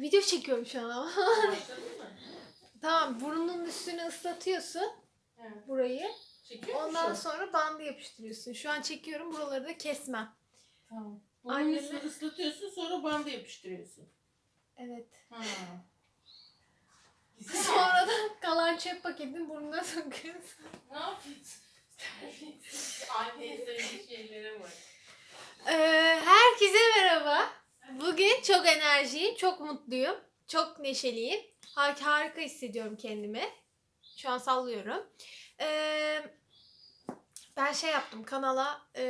Video çekiyorum şu an ama. Tamam burnunun üstünü ıslatıyorsun Evet. burayı. Çekiyor Ondan musun? sonra bandı yapıştırıyorsun. Şu an çekiyorum buraları da kesmem. Tamam. Bunun Anneme- üstünü ıslatıyorsun sonra bandı yapıştırıyorsun. Evet. Ha. Güzel. Sonra da kalan çöp paketini burnuna sokuyorsun. Ne yapıyorsun? Anneye söylediği şeylere bak. Ee, herkese merhaba. Bugün çok enerjiyim, çok mutluyum, çok neşeliyim. Har- harika hissediyorum kendimi. Şu an sallıyorum. Ee, ben şey yaptım kanala e,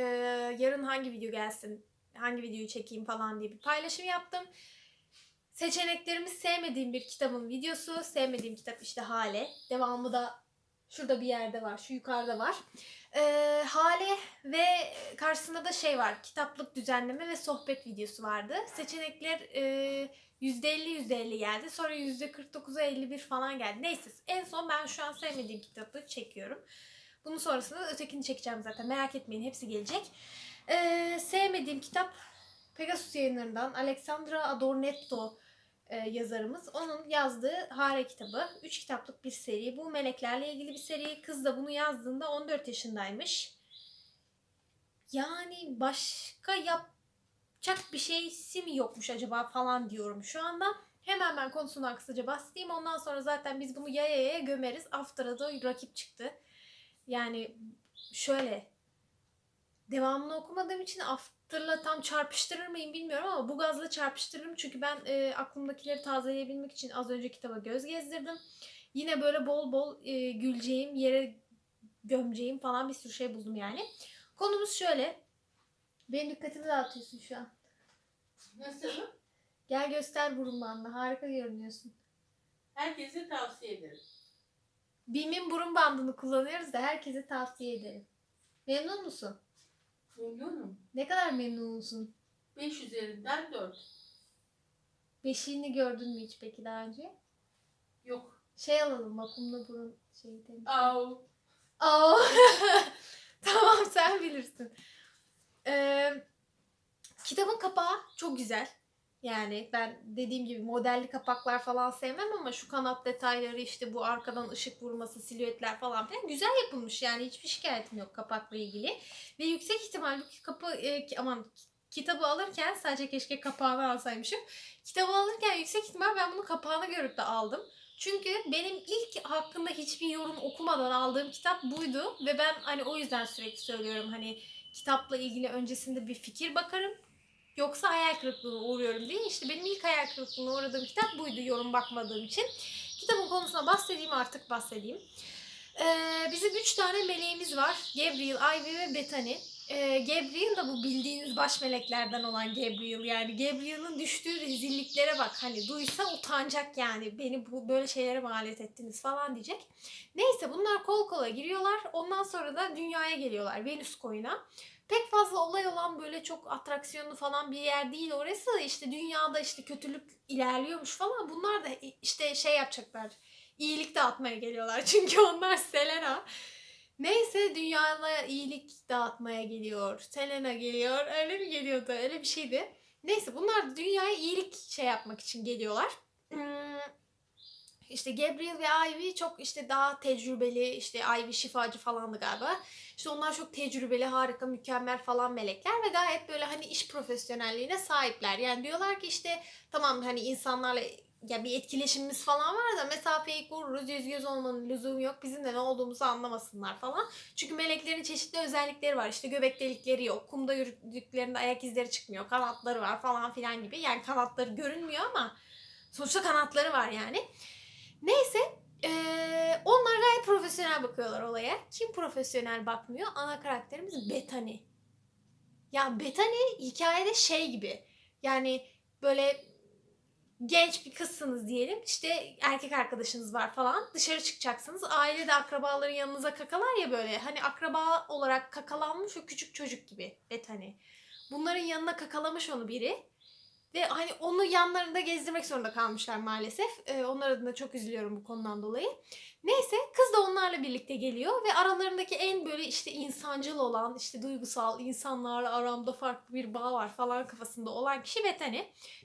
yarın hangi video gelsin, hangi videoyu çekeyim falan diye bir paylaşım yaptım. Seçeneklerimi sevmediğim bir kitabın videosu. Sevmediğim kitap işte Hale. Devamı da şurada bir yerde var, şu yukarıda var. Ee, Hale ve karşısında da şey var. Kitaplık düzenleme ve sohbet videosu vardı. Seçenekler e, %50 %50 geldi. Sonra %49'a 51 falan geldi. Neyse en son ben şu an sevmediğim kitabı çekiyorum. Bunun sonrasında da ötekini çekeceğim zaten. Merak etmeyin hepsi gelecek. Ee, sevmediğim kitap Pegasus yayınlarından Alexandra Adornetto e, yazarımız. Onun yazdığı Hare kitabı. Üç kitaplık bir seri. Bu meleklerle ilgili bir seri. Kız da bunu yazdığında 14 yaşındaymış. Yani başka yapacak bir şeysi mi yokmuş acaba falan diyorum şu anda. Hemen ben konusundan kısaca bahsedeyim. Ondan sonra zaten biz bunu yaya yaya gömeriz. After'a da rakip çıktı. Yani şöyle devamını okumadığım için After'la tam çarpıştırır mıyım bilmiyorum ama bu gazla çarpıştırırım. Çünkü ben e, aklımdakileri tazeleyebilmek için az önce kitaba göz gezdirdim. Yine böyle bol bol e, güleceğim, yere gömeceğim falan bir sürü şey buldum yani. Konumuz şöyle. Benim dikkatimi dağıtıyorsun şu an. Nasıl? Gel göster burun bandını. Harika görünüyorsun. Herkese tavsiye ederim. Bim'in burun bandını kullanıyoruz da herkese tavsiye ederim. Memnun musun? Memnunum. Ne kadar memnun musun? 5 üzerinden 4. Beşiğini gördün mü hiç peki daha önce? Yok. Şey alalım vakumlu burun şeyi temiz. Au. Aa. tamam sen bilirsin. Ee, kitabın kapağı çok güzel. Yani ben dediğim gibi modelli kapaklar falan sevmem ama şu kanat detayları işte bu arkadan ışık vurması, silüetler falan filan güzel yapılmış. Yani hiçbir şikayetim yok kapakla ilgili. Ve yüksek ihtimal bu kapı e, aman kitabı alırken sadece keşke kapağını alsaymışım. Kitabı alırken yüksek ihtimal ben bunu kapağını görüp de aldım. Çünkü benim ilk hakkında hiçbir yorum okumadan aldığım kitap buydu ve ben hani o yüzden sürekli söylüyorum hani kitapla ilgili öncesinde bir fikir bakarım. Yoksa hayal kırıklığına uğruyorum diye. İşte benim ilk hayal kırıklığına uğradığım kitap buydu yorum bakmadığım için. Kitabın konusuna bahsedeyim artık bahsedeyim. Ee, bizim üç tane meleğimiz var. Gabriel, Ivy ve Bethany. Ee, Gabriel da bu bildiğiniz baş meleklerden olan Gabriel. Yani Gabriel'ın düştüğü rezilliklere bak. Hani duysa utanacak yani. Beni bu böyle şeylere mi alet ettiniz falan diyecek. Neyse bunlar kol kola giriyorlar. Ondan sonra da dünyaya geliyorlar. Venüs koyuna. Pek fazla olay olan böyle çok atraksiyonlu falan bir yer değil orası. İşte dünyada işte kötülük ilerliyormuş falan. Bunlar da işte şey yapacaklar. İyilik dağıtmaya geliyorlar. Çünkü onlar Selena. Neyse dünyaya iyilik dağıtmaya geliyor. Selena geliyor. Öyle mi geliyordu? Öyle bir şeydi. Neyse bunlar dünyaya iyilik şey yapmak için geliyorlar. Hmm, işte Gabriel ve Ivy çok işte daha tecrübeli, işte Ivy şifacı falandı galiba. İşte onlar çok tecrübeli, harika, mükemmel falan melekler ve gayet böyle hani iş profesyonelliğine sahipler. Yani diyorlar ki işte tamam hani insanlarla ya bir etkileşimimiz falan var da mesafeyi koruruz, yüz göz olmanın lüzumu yok. Bizim de ne olduğumuzu anlamasınlar falan. Çünkü meleklerin çeşitli özellikleri var. İşte göbek delikleri yok, kumda yürüdüklerinde ayak izleri çıkmıyor, kanatları var falan filan gibi. Yani kanatları görünmüyor ama sonuçta kanatları var yani. Neyse eee, onlar gayet profesyonel bakıyorlar olaya. Kim profesyonel bakmıyor? Ana karakterimiz Bethany. Ya Bethany hikayede şey gibi. Yani böyle genç bir kızsınız diyelim. İşte erkek arkadaşınız var falan. Dışarı çıkacaksınız. Ailede akrabaların yanınıza kakalar ya böyle. Hani akraba olarak kakalanmış o küçük çocuk gibi Bethany. Bunların yanına kakalamış onu biri. Ve hani onu yanlarında gezdirmek zorunda kalmışlar maalesef. Ee, onlar adına çok üzülüyorum bu konudan dolayı. Neyse kız da onlarla birlikte geliyor ve aralarındaki en böyle işte insancıl olan, işte duygusal, insanlarla aramda farklı bir bağ var falan kafasında olan kişi Bethany.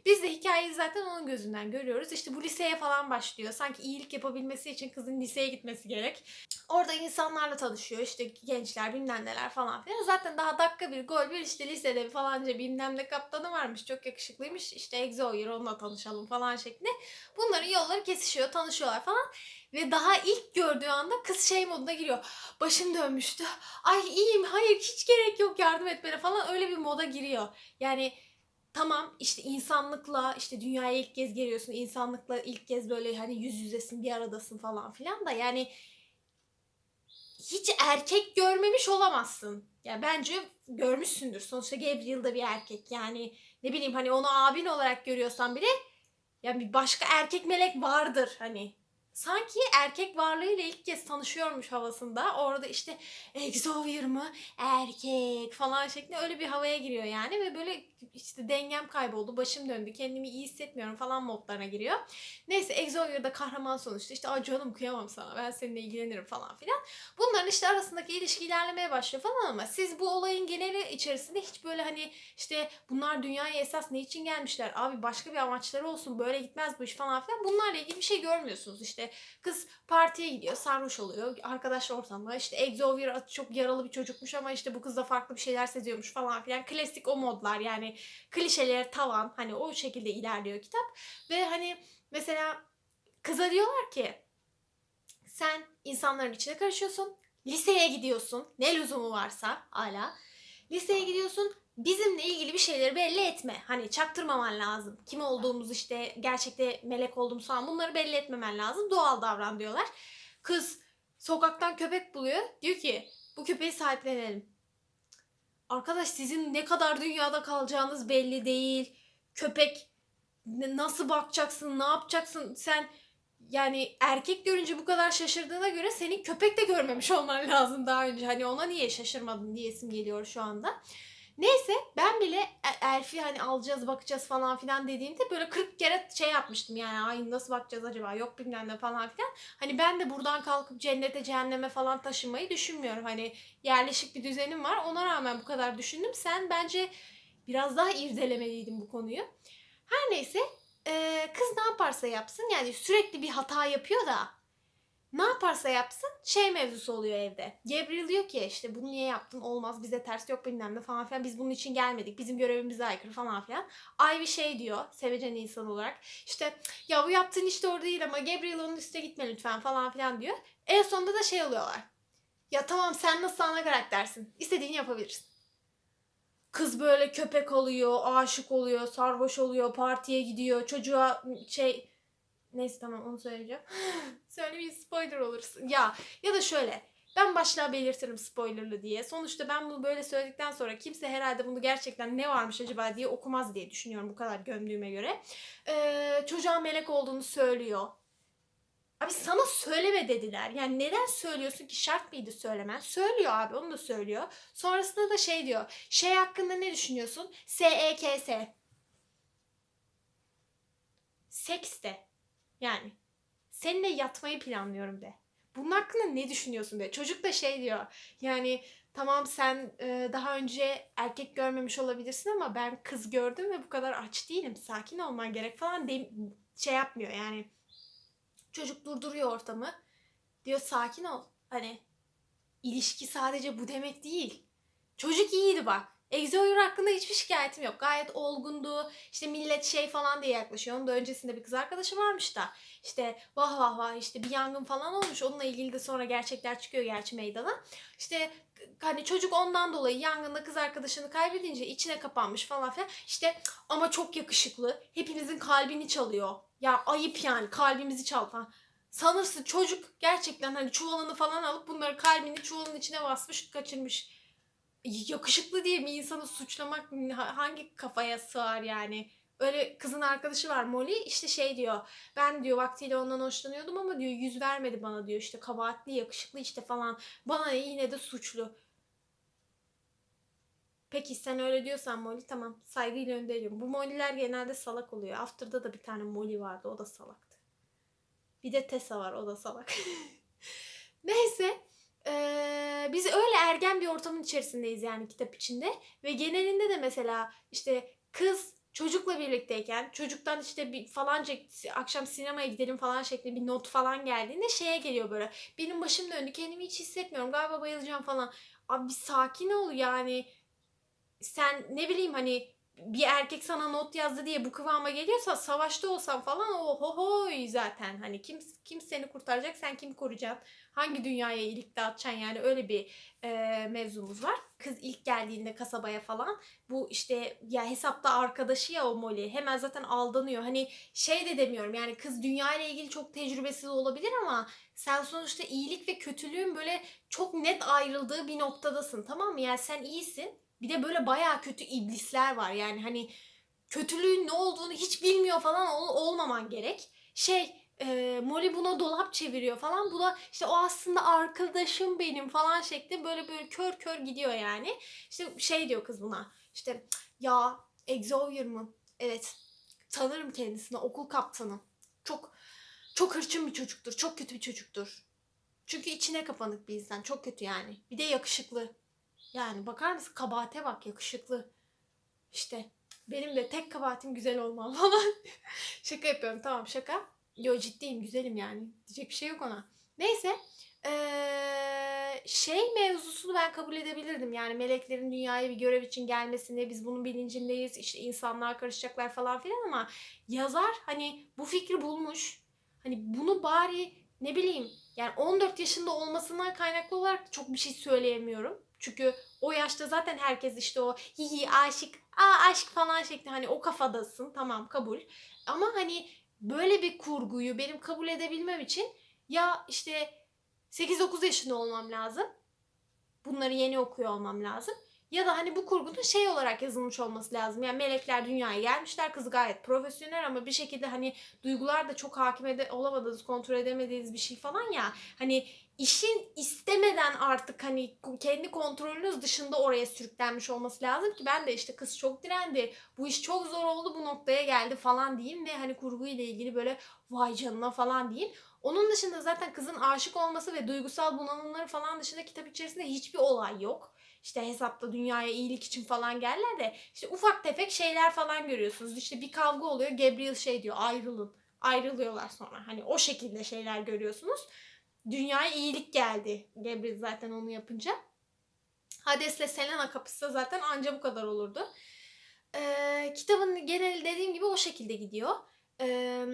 Biz de hikayeyi zaten onun gözünden görüyoruz. İşte bu liseye falan başlıyor. Sanki iyilik yapabilmesi için kızın liseye gitmesi gerek. Orada insanlarla tanışıyor. İşte gençler bilmem neler falan filan. Zaten daha dakika bir gol bir işte lisede falanca bilmem ne kaptanı varmış. Çok yakışıklıymış. İşte Exoyer onunla tanışalım falan şeklinde. Bunların yolları kesişiyor, tanışıyorlar falan. Ve daha ilk gördüğü anda kız şey moduna giriyor. Başım dönmüştü. Ay iyiyim, hayır hiç gerek yok yardım etmene falan öyle bir moda giriyor. Yani tamam işte insanlıkla işte dünyaya ilk kez geliyorsun. insanlıkla ilk kez böyle hani yüz yüzesin bir aradasın falan filan da yani hiç erkek görmemiş olamazsın. Yani bence görmüşsündür. Sonuçta Gabriel da bir erkek. Yani ne bileyim hani onu abin olarak görüyorsan bile yani bir başka erkek melek vardır hani. Sanki erkek varlığıyla ilk kez tanışıyormuş havasında. Orada işte Exovier mı? Erkek falan şeklinde öyle bir havaya giriyor yani. Ve böyle işte dengem kayboldu, başım döndü, kendimi iyi hissetmiyorum falan modlarına giriyor. Neyse Exovier da kahraman sonuçta. İşte Aa, canım kıyamam sana ben seninle ilgilenirim falan filan. Bunların işte arasındaki ilişki ilerlemeye başlıyor falan ama siz bu olayın geneli içerisinde hiç böyle hani işte bunlar dünyaya esas ne için gelmişler? Abi başka bir amaçları olsun böyle gitmez bu iş falan filan. Bunlarla ilgili bir şey görmüyorsunuz. İşte kız partiye gidiyor, sarhoş oluyor, arkadaş ortamı. İşte Exovier çok yaralı bir çocukmuş ama işte bu kız da farklı bir şeyler seziyormuş falan filan. Klasik o modlar yani klişeler tavan hani o şekilde ilerliyor kitap. Ve hani mesela kıza diyorlar ki sen insanların içine karışıyorsun. Liseye gidiyorsun. Ne lüzumu varsa hala. Liseye gidiyorsun. Bizimle ilgili bir şeyleri belli etme. Hani çaktırmaman lazım. Kim olduğumuz işte gerçekte melek olduğumuz falan bunları belli etmemen lazım. Doğal davran diyorlar. Kız sokaktan köpek buluyor. Diyor ki bu köpeği sahiplenelim. Arkadaş sizin ne kadar dünyada kalacağınız belli değil. Köpek nasıl bakacaksın, ne yapacaksın? Sen yani erkek görünce bu kadar şaşırdığına göre senin köpek de görmemiş olman lazım daha önce. Hani ona niye şaşırmadın diyesim geliyor şu anda. Neyse ben bile E- Elf'i hani alacağız bakacağız falan filan dediğimde böyle 40 kere şey yapmıştım yani ay nasıl bakacağız acaba yok bilmem ne falan filan. Hani ben de buradan kalkıp cennete cehenneme falan taşımayı düşünmüyorum. Hani yerleşik bir düzenim var ona rağmen bu kadar düşündüm. Sen bence biraz daha irdelemeliydin bu konuyu. Her neyse kız ne yaparsa yapsın yani sürekli bir hata yapıyor da ne yaparsa yapsın şey mevzusu oluyor evde. Gabriel diyor ki işte bunu niye yaptın olmaz bize ters yok bilmem ne falan filan biz bunun için gelmedik bizim görevimize aykırı falan filan. Ivy şey diyor sevecen insan olarak işte ya bu yaptığın işte orada değil ama Gabriel onun üstüne gitme lütfen falan filan diyor. En sonunda da şey oluyorlar. Ya tamam sen nasıl ana karaktersin istediğini yapabilirsin. Kız böyle köpek oluyor, aşık oluyor, sarhoş oluyor, partiye gidiyor, çocuğa şey... Neyse tamam onu söyleyeceğim. Söylemeyeyim spoiler olursun. Ya ya da şöyle. Ben başlığa belirtirim spoilerlı diye. Sonuçta ben bunu böyle söyledikten sonra kimse herhalde bunu gerçekten ne varmış acaba diye okumaz diye düşünüyorum bu kadar gömdüğüme göre. Ee, çocuğa melek olduğunu söylüyor. Abi sana söyleme dediler. Yani neden söylüyorsun ki şart mıydı söylemen? Söylüyor abi onu da söylüyor. Sonrasında da şey diyor. Şey hakkında ne düşünüyorsun? S-E-K-S. Seks de. Yani seninle yatmayı planlıyorum de. Bunun hakkında ne düşünüyorsun de. Çocuk da şey diyor. Yani tamam sen e, daha önce erkek görmemiş olabilirsin ama ben kız gördüm ve bu kadar aç değilim. Sakin olman gerek falan de, şey yapmıyor yani. Çocuk durduruyor ortamı. Diyor sakin ol. Hani ilişki sadece bu demek değil. Çocuk iyiydi bak. Exoyer hakkında hiçbir şikayetim yok. Gayet olgundu. İşte millet şey falan diye yaklaşıyor. Onun da öncesinde bir kız arkadaşı varmış da. İşte vah vah vah işte bir yangın falan olmuş. Onunla ilgili de sonra gerçekler çıkıyor gerçi meydana. İşte hani çocuk ondan dolayı yangında kız arkadaşını kaybedince içine kapanmış falan filan. İşte ama çok yakışıklı. Hepimizin kalbini çalıyor. Ya ayıp yani kalbimizi çal falan. Sanırsın çocuk gerçekten hani çuvalını falan alıp bunları kalbini çuvalın içine basmış kaçırmış. Yakışıklı diye bir insanı suçlamak hangi kafaya sığar yani? Öyle kızın arkadaşı var Molly işte şey diyor ben diyor vaktiyle ondan hoşlanıyordum ama diyor yüz vermedi bana diyor işte kabahatli yakışıklı işte falan bana ne yine de suçlu. Peki sen öyle diyorsan Molly tamam saygıyla önderiyorum. Bu Molly'ler genelde salak oluyor. After'da da bir tane Molly vardı o da salaktı. Bir de Tessa var o da salak. Neyse eee, biz öyle ergen bir ortamın içerisindeyiz yani kitap içinde. Ve genelinde de mesela işte kız çocukla birlikteyken çocuktan işte bir falanca akşam sinemaya gidelim falan şeklinde bir not falan geldiğinde şeye geliyor böyle. Benim başım döndü kendimi hiç hissetmiyorum galiba bayılacağım falan. Abi bir sakin ol yani. Sen ne bileyim hani bir erkek sana not yazdı diye bu kıvama geliyorsa savaşta olsan falan o ho hoy zaten hani kim kim seni kurtaracak sen kimi koruyacaksın hangi dünyaya iyilik dağıtacaksın yani öyle bir e, mevzumuz var. Kız ilk geldiğinde kasabaya falan bu işte ya hesapta arkadaşı ya o Molly hemen zaten aldanıyor. Hani şey de demiyorum yani kız dünya ile ilgili çok tecrübesiz olabilir ama sen sonuçta iyilik ve kötülüğün böyle çok net ayrıldığı bir noktadasın tamam mı? Yani sen iyisin bir de böyle bayağı kötü iblisler var yani hani kötülüğün ne olduğunu hiç bilmiyor falan ol- olmaman gerek. Şey e, Molly buna dolap çeviriyor falan. Bu da işte o aslında arkadaşım benim falan şeklinde böyle böyle kör kör gidiyor yani. İşte şey diyor kız buna. İşte ya Exovier mı? Evet. Tanırım kendisini. Okul kaptanı. Çok çok hırçın bir çocuktur. Çok kötü bir çocuktur. Çünkü içine kapanık bir insan. Çok kötü yani. Bir de yakışıklı. Yani bakar mısın? Kabahate bak yakışıklı. İşte benim de tek kabahatim güzel olmam falan. şaka yapıyorum tamam şaka. Yo ciddiyim güzelim yani. Diyecek bir şey yok ona. Neyse. Ee, şey mevzusunu ben kabul edebilirdim. Yani meleklerin dünyaya bir görev için gelmesini biz bunun bilincindeyiz. İşte insanlar karışacaklar falan filan ama yazar hani bu fikri bulmuş. Hani bunu bari ne bileyim yani 14 yaşında olmasından kaynaklı olarak çok bir şey söyleyemiyorum. Çünkü o yaşta zaten herkes işte o hihi aşık, aa aşk falan şeklinde hani o kafadasın tamam kabul. Ama hani böyle bir kurguyu benim kabul edebilmem için ya işte 8-9 yaşında olmam lazım. Bunları yeni okuyor olmam lazım. Ya da hani bu kurgunun şey olarak yazılmış olması lazım. Yani melekler dünyaya gelmişler. Kız gayet profesyonel ama bir şekilde hani duygular da çok hakim ede- olamadığınız, kontrol edemediğiniz bir şey falan ya. Hani işin istemeden artık hani kendi kontrolünüz dışında oraya sürüklenmiş olması lazım ki ben de işte kız çok direndi. Bu iş çok zor oldu bu noktaya geldi falan diyeyim ve hani kurguyla ilgili böyle vay canına falan diyeyim. Onun dışında zaten kızın aşık olması ve duygusal bunalımları falan dışında kitap içerisinde hiçbir olay yok. İşte hesapta dünyaya iyilik için falan gelirler de işte ufak tefek şeyler falan görüyorsunuz. İşte bir kavga oluyor. Gabriel şey diyor ayrılın. Ayrılıyorlar sonra. Hani o şekilde şeyler görüyorsunuz. Dünyaya iyilik geldi. Gabriel zaten onu yapınca. Hades'le Selena kapışsa zaten anca bu kadar olurdu. Ee, kitabın geneli dediğim gibi o şekilde gidiyor. Ee,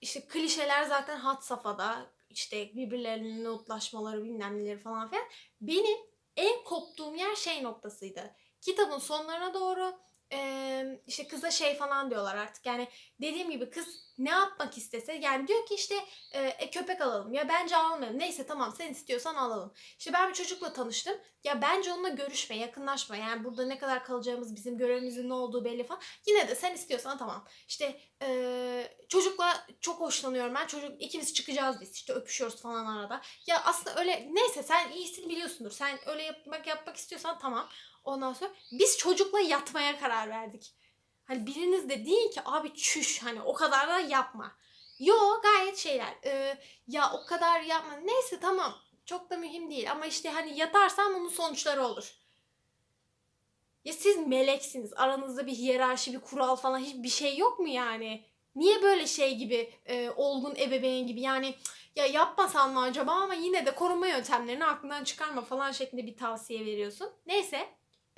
işte klişeler zaten had safhada. İşte birbirlerinin notlaşmaları bilmem neleri falan filan. Benim en koptuğum yer şey noktasıydı. Kitabın sonlarına doğru e, işte kıza şey falan diyorlar artık. Yani dediğim gibi kız ne yapmak istese yani diyor ki işte e, köpek alalım ya bence almayalım. Neyse tamam sen istiyorsan alalım. İşte ben bir çocukla tanıştım. Ya bence onunla görüşme, yakınlaşma. Yani burada ne kadar kalacağımız, bizim görevimizin ne olduğu belli falan. Yine de sen istiyorsan tamam. İşte e, çocukla çok hoşlanıyorum ben. Çocuk ikimiz çıkacağız biz. İşte öpüşüyoruz falan arada. Ya aslında öyle neyse sen iyisini biliyorsundur. Sen öyle yapmak yapmak istiyorsan tamam. Ondan sonra biz çocukla yatmaya karar verdik. Hani biriniz de deyin ki abi çüş hani o kadar da yapma. Yo gayet şeyler. e, ya o kadar yapma. Neyse tamam. Çok da mühim değil ama işte hani yatarsam bunun sonuçları olur. Ya siz meleksiniz. Aranızda bir hiyerarşi, bir kural falan hiçbir şey yok mu yani? Niye böyle şey gibi e, olgun ebeveyn gibi yani "Cık, ya yapmasan mı acaba ama yine de korunma yöntemlerini aklından çıkarma falan şeklinde bir tavsiye veriyorsun. Neyse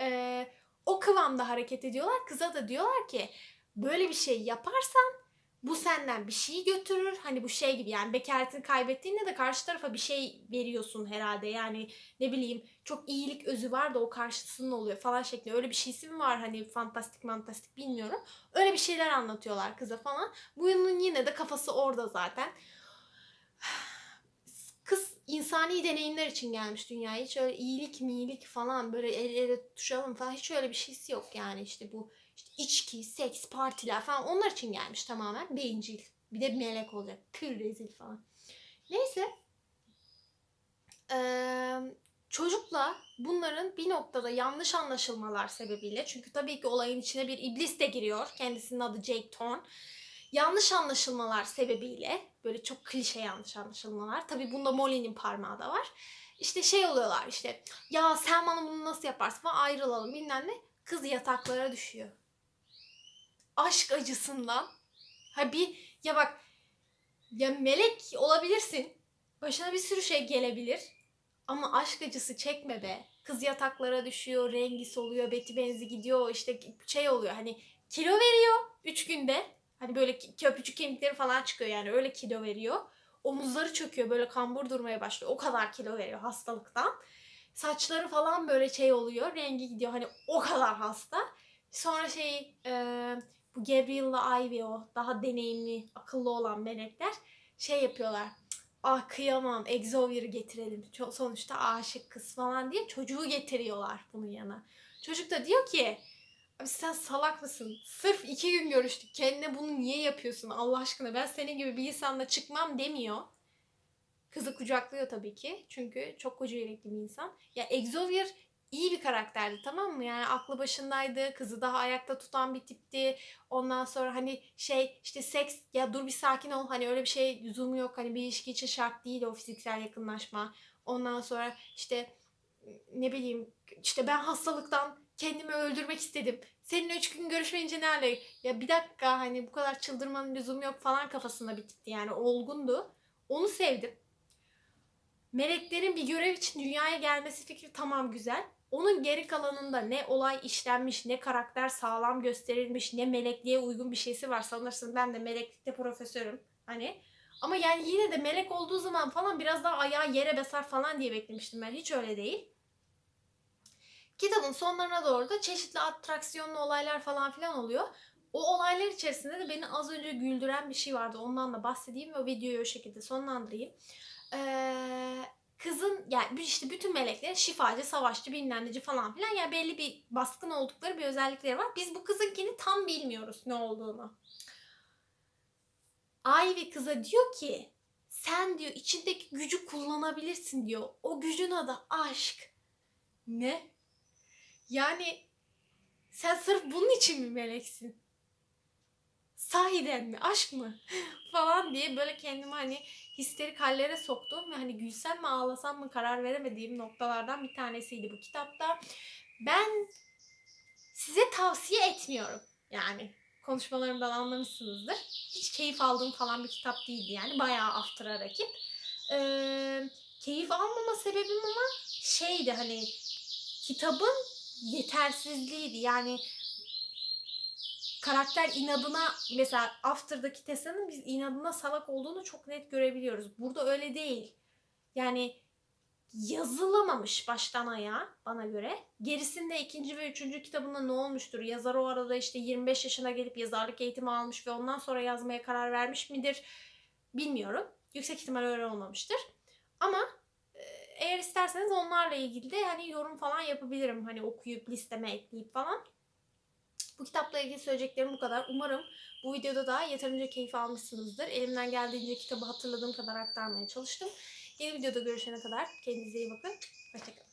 e, o kıvamda hareket ediyorlar. Kıza da diyorlar ki böyle bir şey yaparsan bu senden bir şey götürür. Hani bu şey gibi yani bekaretini kaybettiğinde de karşı tarafa bir şey veriyorsun herhalde. Yani ne bileyim çok iyilik özü var da o karşısında oluyor falan şeklinde. Öyle bir şeysi mi var hani fantastik fantastik bilmiyorum. Öyle bir şeyler anlatıyorlar kıza falan. Bunun yine de kafası orada zaten. Kız insani deneyimler için gelmiş dünyaya. Hiç öyle iyilik miyilik falan böyle el ele tutuşalım falan hiç öyle bir şeysi yok yani işte bu işte içki, seks, partiler falan onlar için gelmiş tamamen bencil. Bir de melek olacak. Pür rezil falan. Neyse. Ee, çocukla bunların bir noktada yanlış anlaşılmalar sebebiyle çünkü tabii ki olayın içine bir iblis de giriyor. Kendisinin adı Jake Thorne. Yanlış anlaşılmalar sebebiyle böyle çok klişe yanlış anlaşılmalar. Tabii bunda Molly'nin parmağı da var. İşte şey oluyorlar işte ya sen bana bunu nasıl yaparsın falan ayrılalım bilmem ne. Kız yataklara düşüyor. Aşk acısından. Ha bir ya bak ya melek olabilirsin. Başına bir sürü şey gelebilir. Ama aşk acısı çekme be. Kız yataklara düşüyor, rengi soluyor, beti benzi gidiyor, işte şey oluyor hani kilo veriyor 3 günde. Hani böyle köprücük kemikleri falan çıkıyor yani öyle kilo veriyor. Omuzları çöküyor böyle kambur durmaya başlıyor. O kadar kilo veriyor hastalıktan. Saçları falan böyle şey oluyor, rengi gidiyor hani o kadar hasta. Sonra şey e, bu Gabriel'la Ivy o daha deneyimli, akıllı olan melekler şey yapıyorlar. Ah kıyamam Exover'ı getirelim. Sonuçta aşık kız falan diye çocuğu getiriyorlar bunun yana. Çocuk da diyor ki Abi sen salak mısın? Sırf iki gün görüştük. Kendine bunu niye yapıyorsun Allah aşkına? Ben senin gibi bir insanla çıkmam demiyor. Kızı kucaklıyor tabii ki. Çünkü çok koca yürekli bir insan. Ya Exover iyi bir karakterdi tamam mı? Yani aklı başındaydı. Kızı daha ayakta tutan bir tipti. Ondan sonra hani şey işte seks ya dur bir sakin ol. Hani öyle bir şey lüzumu yok. Hani bir ilişki için şart değil o fiziksel yakınlaşma. Ondan sonra işte ne bileyim işte ben hastalıktan kendimi öldürmek istedim. Seninle üç gün görüşmeyince ne hale? Ya bir dakika hani bu kadar çıldırmanın lüzumu yok falan kafasında bir tipti yani olgundu. Onu sevdim. Meleklerin bir görev için dünyaya gelmesi fikri tamam güzel. Onun geri kalanında ne olay işlenmiş, ne karakter sağlam gösterilmiş, ne melekliğe uygun bir şeysi var. Sanırsın ben de meleklikte profesörüm. Hani ama yani yine de melek olduğu zaman falan biraz daha ayağı yere basar falan diye beklemiştim ben. Hiç öyle değil. Kitabın sonlarına doğru da çeşitli atraksiyonlu olaylar falan filan oluyor. O olaylar içerisinde de beni az önce güldüren bir şey vardı. Ondan da bahsedeyim ve o videoyu o şekilde sonlandırayım. Ee, kızın yani işte bütün melekler şifacı, savaşçı, bilmem neci falan filan yani belli bir baskın oldukları bir özellikleri var. Biz bu kızınkini tam bilmiyoruz ne olduğunu. Ivy kıza diyor ki sen diyor içindeki gücü kullanabilirsin diyor. O gücün adı aşk. Ne? Yani sen sırf bunun için mi meleksin? Sahiden mi? Aşk mı? falan diye böyle kendimi hani histerik hallere soktum ve hani gülsem mi ağlasam mı karar veremediğim noktalardan bir tanesiydi bu kitapta. Ben size tavsiye etmiyorum. Yani konuşmalarımdan anlamışsınızdır. Hiç keyif aldığım falan bir kitap değildi yani. Bayağı after'a rakip. Ee, keyif almama sebebim ama şeydi hani kitabın yetersizliğiydi. Yani karakter inadına mesela After'daki Tessa'nın biz inadına salak olduğunu çok net görebiliyoruz. Burada öyle değil. Yani yazılamamış baştan ayağa bana göre. Gerisinde ikinci ve üçüncü kitabında ne olmuştur? Yazar o arada işte 25 yaşına gelip yazarlık eğitimi almış ve ondan sonra yazmaya karar vermiş midir? Bilmiyorum. Yüksek ihtimal öyle olmamıştır. Ama eğer isterseniz onlarla ilgili de hani yorum falan yapabilirim. Hani okuyup listeme ekleyip falan. Bu kitapla ilgili söyleyeceklerim bu kadar. Umarım bu videoda da yeterince keyif almışsınızdır. Elimden geldiğince kitabı hatırladığım kadar aktarmaya çalıştım. Yeni videoda görüşene kadar kendinize iyi bakın. Hoşçakalın.